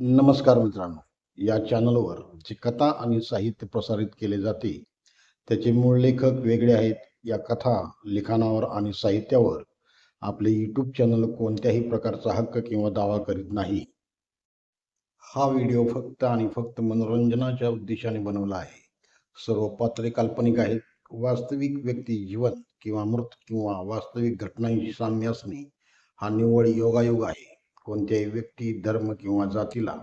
नमस्कार मित्रांनो. या चॅनलवर जे कथा आणि साहित्य प्रसारित केले जाते त्याचे मूळ लेखक वेगळे आहेत. या कथा लिखाणावर आणि साहित्यावर आपले यूट्यूब चॅनल कोणत्याही प्रकारचा हक्क किंवा दावा करीत नाही. हा व्हिडिओ फक्त आणि फक्त मनोरंजनाच्या उद्देशाने बनवला आहे. सर्व पात्रे काल्पनिक आहेत. वास्तविक व्यक्ती जीवन किंवा मृत किंवा वास्तविक घटनांशी साम्य असणे हा निव्वळ योगायोग आहे. कोणत्याही व्यक्ती धर्म किंवा जातीला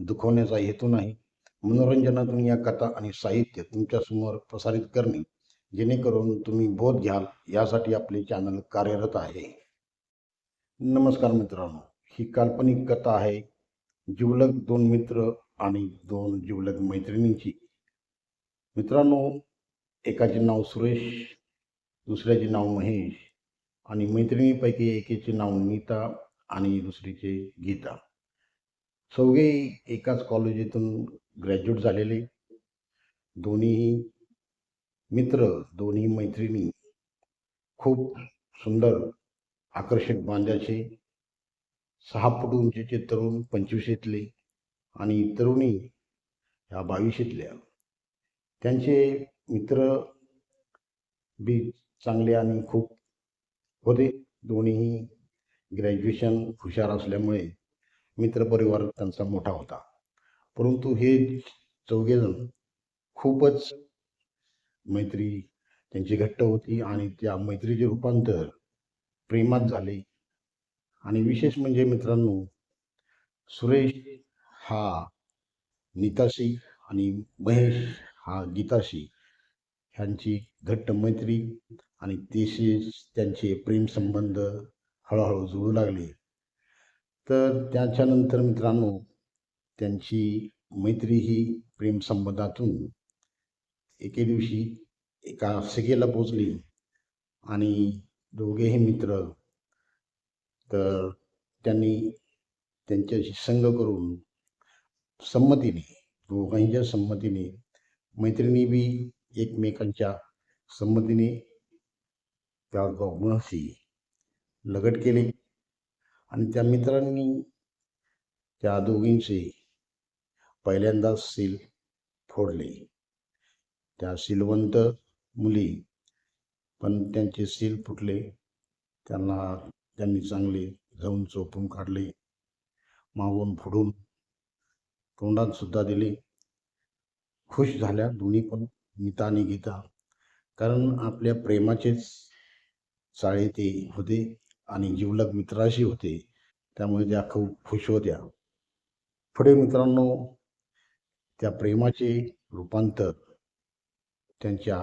दुखवण्याचा हेतू नाही. मनोरंजनातून या कथा आणि साहित्य तुमच्यासमोर प्रसारित करणे जेणेकरून तुम्ही बोध घ्याल यासाठी आपले चॅनल कार्यरत आहे. नमस्कार मित्रांनो ही काल्पनिक कथा आहे जिवलग दोन मित्र आणि दोन जिवलग मैत्रिणींची. मित्रांनो एकाचे नाव सुरेश दुसऱ्याचे नाव महेश आणि मैत्रिणीपैकी एकेचे नाव नीता आणि दुसरीचे गीता. चौघे एकाच कॉलेजीतून ग्रॅज्युएट झालेले. दोन्हीही मित्र दोन्ही मैत्रिणी खूप सुंदर आकर्षक बांध्याचे सहा फूट उंचीचे तरुण पंचवीशीतले आणि तरुणी ह्या बावीशीतल्या त्यांचे मित्र बी चांगले आणि खूप होते. दोन्हीही ग्रॅज्युएशन हुशार असल्यामुळे मित्रपरिवार त्यांचा मोठा होता. परंतु हे चौघेजण खूपच मैत्री त्यांची घट्ट होती आणि त्या मैत्रीचे रूपांतर प्रेमात झाले. आणि विशेष म्हणजे मित्रांनो सुरेश हा नीताशी आणि महेश हा गीताशी ह्यांची घट्ट मैत्री आणि तसेच त्यांचे प्रेमसंबंध हळूहळू जुळू लागले. तर त्याच्यानंतर मित्रांनो त्यांची मैत्री ही प्रेमसंबंधातून एके दिवशी एका सगेला पोचली आणि दोघेही मित्र तर त्यांनी त्यांच्याशी संग करून संमतीने दोघांच्या संमतीने मैत्रिणी बी एकमेकांच्या संमतीने त्या दोघांशी लगट केले. आणि त्या मित्रांनी त्या दोघींचे पहिल्यांदाच सील फोडले. त्या सीलवंत मुली पण त्यांचे सील फुटले. त्यांना त्यांनी चांगले जाऊन चोपून काढले. मागून फोडून तोंडात सुद्धा दिले. खुश झाल्या दोन्ही पण गीता आणि गीता. कारण आपल्या प्रेमाचेच चाळे ते होते. आणि जिवलग मित्राशी होते. त्यामुळे त्या खूप खुश होत्या. पुढे मित्रांनो त्या प्रेमाचे रूपांतर त्यांच्या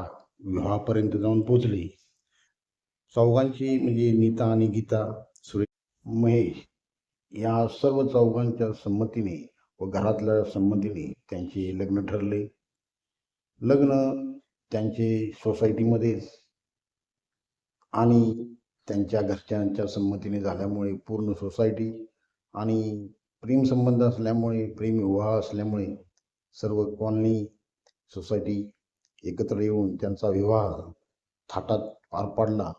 विवाहापर्यंत जाऊन पोचले. चौघांची म्हणजे नीता आणि गीता सुरेश महेश या सर्व चौघांच्या संमतीने व घरातल्या संमतीने त्यांचे लग्न ठरले. लग्न त्यांचे सोसायटीमध्येच आणि त्यांच्या घरच्यांच्या संमतीने झाल्यामुळे पूर्ण सोसायटी आणि प्रेमसंबंध असल्यामुळे प्रेमविवाह असल्यामुळे सर्व कॉलनी सोसायटी एकत्र येऊन त्यांचा विवाह थाटात पार पाडला.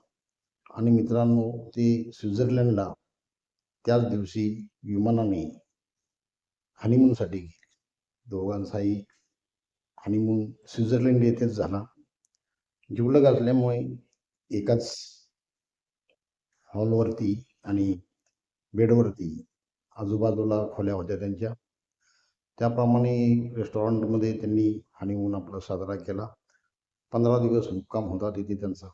आणि मित्रांनो ते स्वित्झर्लंडला त्याच दिवशी विमानाने हनीमूनसाठी गेले. दोघांचाही हनीमून स्वित्झर्लंड येथेच झाला. जिवलग असल्यामुळे एकाच हॉलवरती आणि बेडवरती आजूबाजूला खोल्या होत्या त्यांच्या. त्याप्रमाणे रेस्टॉरंटमध्ये त्यांनी हनीमून आपला साजरा केला. पंधरा दिवस मुक्काम होता तिथे त्यांचा.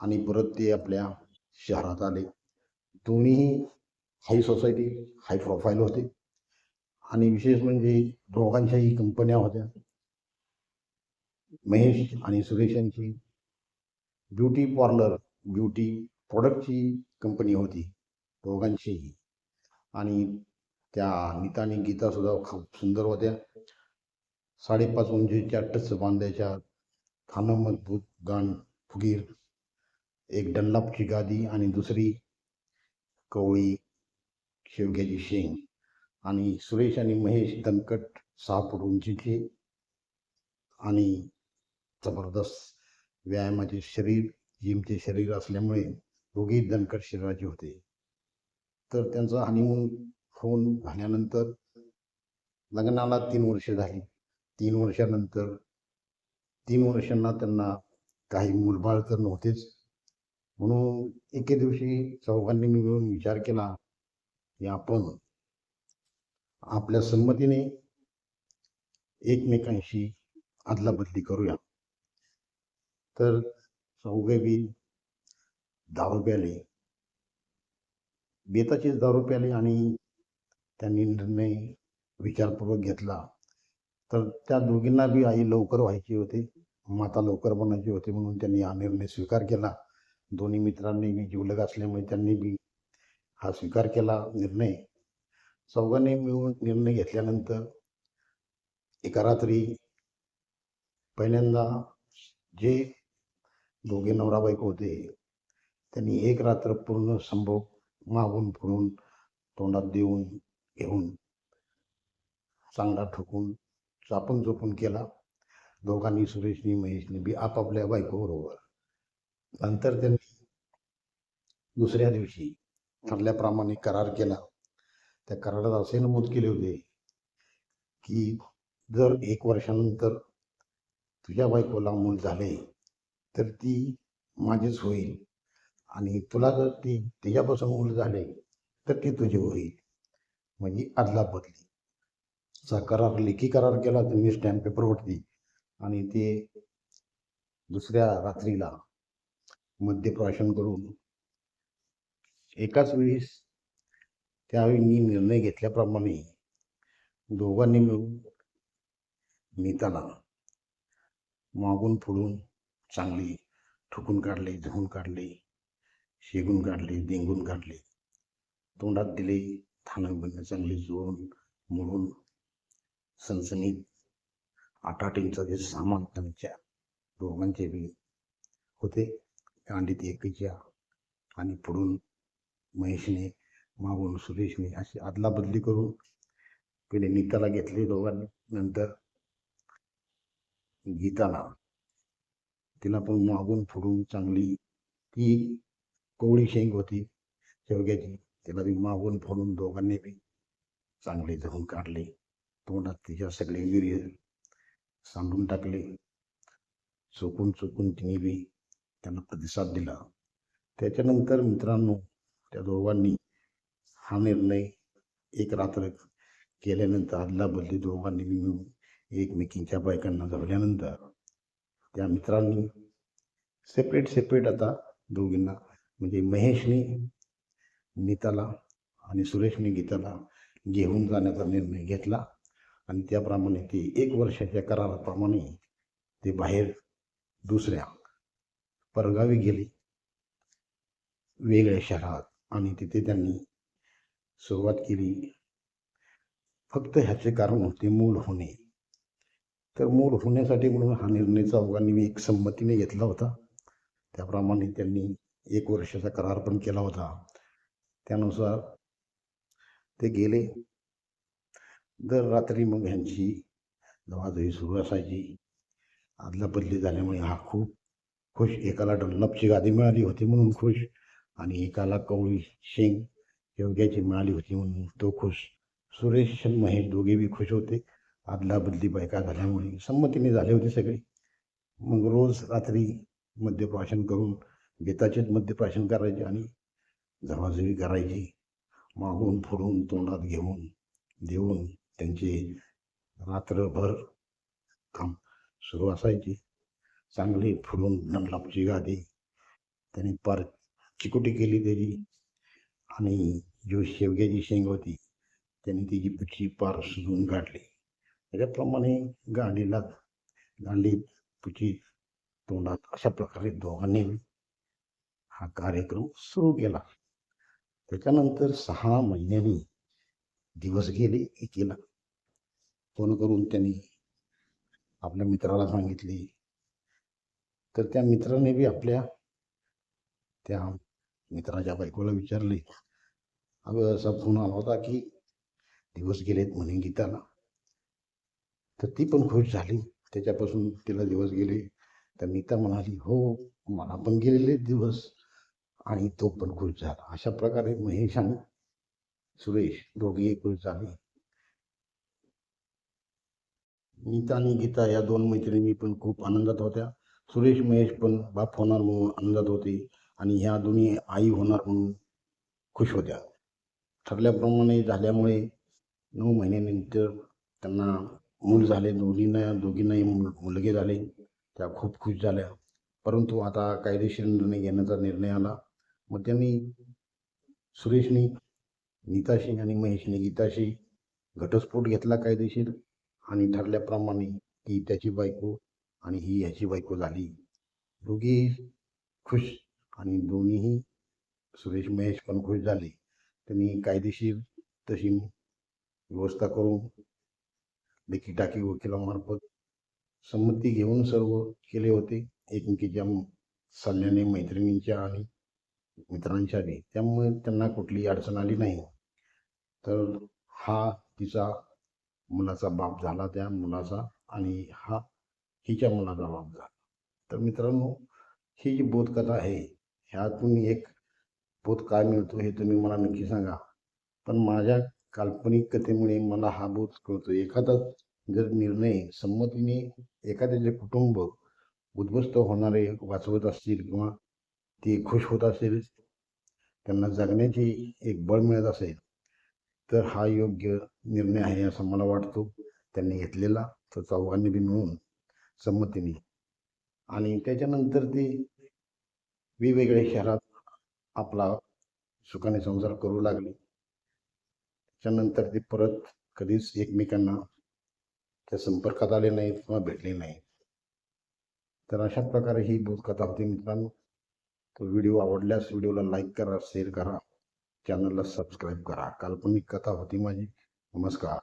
आणि परत ते आपल्या शहरात आले. दोन्हीही हाय सोसायटी हाय प्रोफाईल होते. आणि विशेष म्हणजे दोघांच्याही कंपन्या होत्या. महेश आणि सुरेश यांची ब्युटी पार्लर ब्युटी प्रोडक्टची कंपनी होती दोघांचीही. आणि त्या नीता आणि गीतासुद्धा खूप सुंदर होत्या. साडेपाच उंचीच्या टच बांधायच्या खानं मजबूत गाण फुगीर एक डनलापची गादी आणि दुसरी कवळी शेवग्याची शेंग. आणि सुरेश आणि महेश दणकट सहा फूट उंचीचे आणि जबरदस्त व्यायामाचे शरीर जिमचे शरीर असल्यामुळे दोघेही दणकट शरीराचे होते. तर त्यांचा हनीमून होऊन झाल्यानंतर लग्नाला तीन वर्ष झाली. तीन वर्षानंतर तीन वर्षांना त्यांना काही मूलबाळ तर नव्हतेच. म्हणून एके दिवशी चौघांनी मिळून विचार केला की आपण आपल्या संमतीने एकमेकांशी अदलाबदली करूया. तर चौघे बी दारू प्याले बेताचेच दारू प्याले आणि त्यांनी निर्णय विचारपूर्वक घेतला. तर त्या दोघींना बी आई लवकर व्हायची होती माता लवकर बनायची होती म्हणून त्यांनी हा निर्णय स्वीकार केला. दोन्ही मित्रांनी बी जिवलग असल्यामुळे त्यांनी बी हा स्वीकार केला निर्णय. चौघांनी मिळून निर्णय घेतल्यानंतर एका रात्री पहिल्यांदा जे दोघे नवरा बायको होते त्यांनी एक रात्र पूर्ण संभोग मागून फिरून तोंडात देऊन घेऊन चांगला ठोकून चापून चोपून केला. दोघांनी सुरेशनी महेशनी बी आपापल्या बायकोबरोबर. नंतर त्यांनी दुसऱ्या दिवशी ठरल्याप्रमाणे करार केला. त्या करारात असे नमूद केले होते की जर एक वर्षानंतर तुझ्या बायकोला मूल झाले तर ती माझीच होईल. आणि तुला जर ती तिच्यापासून मूल झाले तर ती तुझी होईल. म्हणजे आदला बदली. चा करार लेखी करार केला तुम्ही स्टॅम्प पेपरवरती आणि ते दुसऱ्या रात्रीला मद्यप्राशन करून एकाच वेळेस त्यावेळी मी निर्णय घेतल्याप्रमाणे दोघांनी मिळून नेताना मागून फुडून चांगली ठुकून काढले धुवून काढले. शेगून काढले देंगून काढले. तोंडात दिले थानं चांगले चांगली जोडून मोडून सणसणीत आटाटींचं जे सामान त्यांच्या दोघांचे बी होते. गांडीत एकीच्या आणि पुढून महेशने मागून सुरेशने अशी अदलाबदली करून पहिले नीताला घेतले दोघांनी. नंतर गीताला तिला पण मागून फोडून चांगली ती कोवळी शेंग होती शेवग्याची. त्याला बी मागून फोडून दोघांनी बी चांगले धरून काढले. तोंडात तिच्या सगळे वीर्य सांडून टाकले. चुकून चुकून तिने बी त्यांना प्रतिसाद दिला. त्याच्यानंतर मित्रांनो त्या दोघांनी हा निर्णय एक रात्र केल्यानंतर आदला बदली दोघांनी मिळून एकमेकींच्या बायकांना जवल्यानंतर त्या मित्रांनी सेपरेट सेपरेट आता दोघींना म्हणजे महेशने नीताला आणि सुरेशने गीताला घेऊन जाण्याचा निर्णय घेतला. आणि त्याप्रमाणे ते एक वर्षाच्या कराराप्रमाणे ते बाहेर दुसऱ्या परगावी गेले. वेगळ्या शहरात आणि तिथे त्यांनी सुरुवात केली. फक्त ह्याचे कारण होते मूल होणे. तर मूल होण्यासाठी म्हणून हा निर्णय चौघांनी एक संमतीने घेतला होता. त्याप्रमाणे त्यांनी एक वर्षाचा करार पण केला होता. त्यानुसार ते गेले. दर रात्री मग ह्यांची दवादवी सुरू असायची. आदला बदली झाल्यामुळे हा खूप खुश एकाला डल्लपची गादी मिळाली होती म्हणून खुश आणि एकाला कवळी शेंग योग्याची मिळाली होती म्हणून तो खुश. सुरेश आणि महेश दोघे बी खुश होते. आदला बदली बायका झाल्यामुळे संमतीने झाले होते सगळे. मग रोज रात्री मद्यप्राशन करून बेताचेच मद्यप्राशन करायचे आणि जवाजवी करायची. मागून फोडून तोंडात घेऊन देऊन त्यांचे रात्रभर काम सुरू असायचे. चांगली फुलून दंडलापची गादी. त्यांनी पार चिकोटी केली त्याची. आणि जो शेवग्याची शेंग होती त्यांनी तिची पिठी पार सुजून काढली. त्याच्याप्रमाणे गांडीला गांडी पिठी तोंडात अशा प्रकारे दोघांनी हा कार्यक्रम सुरू केला. त्याच्यानंतर सहा महिन्यांनी दिवस गेले एकीला फोन करून त्यांनी आपल्या मित्राला सांगितले. तर त्या मित्राने बी आपल्या त्या मित्राच्या बायकोला विचारले. अगं असा फोन आला होता की दिवस गेलेत म्हणे गीताला. तर ती पण खुश झाली. त्याच्यापासून तिला दिवस गेले. तर नीता म्हणाली हो मला पण गेलेले दिवस. आणि तो पण खुश झाला. अशा प्रकारे महेश आणि सुरेश दोघेही खुश झाले. नीता आणि गीता या दोन मैत्रिणी पण खूप आनंदात होत्या. सुरेश महेश पण बाप होणार म्हणून आनंदात होते आणि ह्या दोन्ही आई होणार म्हणून खुश होत्या. ठरल्याप्रमाणे झाल्यामुळे नऊ महिन्यानंतर त्यांना मूल झाले. दोघींना दोघींनाही मुल मुलगे झाले. त्या खूप खुश झाल्या. परंतु आता कायदेशीर निर्णय घेण्याचा निर्णय आला. मग त्यांनी सुरेशनी नीताशी आणि महेशने गीताशी घटस्फोट घेतला कायदेशीर आणि ठरल्याप्रमाणे की त्याची बायको आणि ही ह्याची बायको झाली. दोघी खुश आणि दोन्हीही सुरेश महेश पण खुश झाले. त्यांनी कायदेशीर तशी व्यवस्था करून लेखी टाकी वकिलामार्फत संमती घेऊन सर्व केले होते. एकमेकीच्या सल्ल्याने मैत्रिणींच्या आणि मित्रांच्या बी त्यामुळे त्यांना कुठली अडचण आली नाही. तर हा तिचा मुलाचा बाप झाला त्या मुलाचा आणि हा हिच्या मुलाचा बाप झाला. तर मित्रांनो ही जी बोधकथा आहे ह्यातून एक बोध काय मिळतो हे तुम्ही मला नक्की सांगा. पण माझ्या काल्पनिक कथेमुळे मला हा बोध कळतो. एखादा जर निर्णय संमतीने एखाद्याचे कुटुंब उद्ध्वस्त होणारे वाचवत असतील किंवा ती खुश होत असेल त्यांना जगण्याची एक बळ मिळत असेल तर हा योग्य निर्णय आहे असं मला वाटतो. त्यांनी घेतलेला तो चौघांनी बी मिळून संमतीने. आणि त्याच्यानंतर ते वेगवेगळ्या शहरात आपला सुखाने संसार करू लागले. त्याच्यानंतर ते परत कधीच एकमेकांना त्या संपर्कात आले नाहीत किंवा भेटले नाहीत. तर अशा प्रकारे ही बोधकथा होती मित्रांनो. तो व्हिडिओ आवडल्यास व्हिडिओला लाईक करा शेअर करा चॅनलला सबस्क्राईब करा. काल्पनिक कथा होती माझी. नमस्कार.